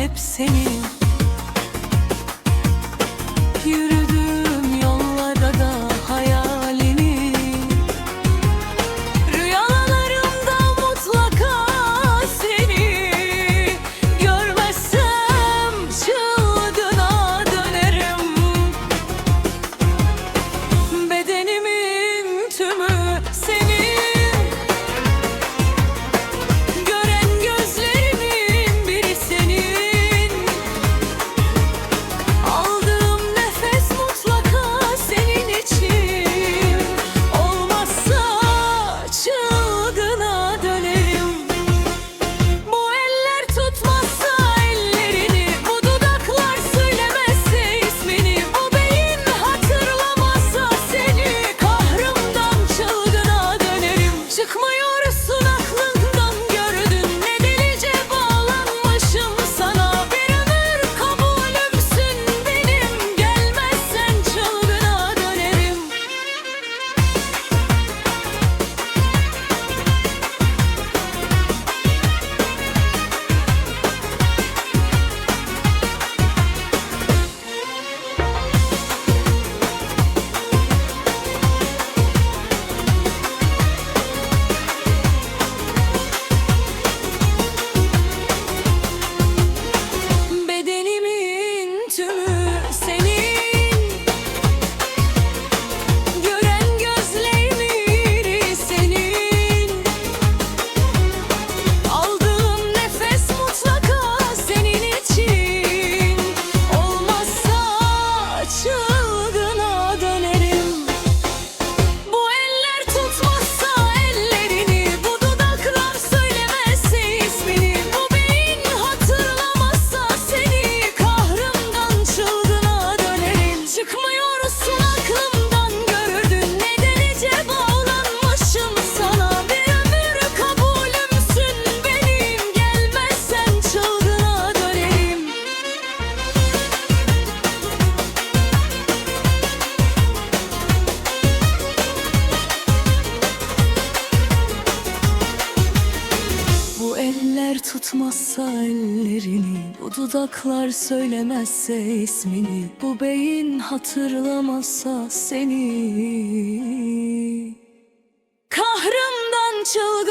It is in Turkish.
hep senin. Eller tutmazsa ellerini Bu dudaklar söylemezse ismini Bu beyin hatırlamazsa seni. Kahrımdan çılgın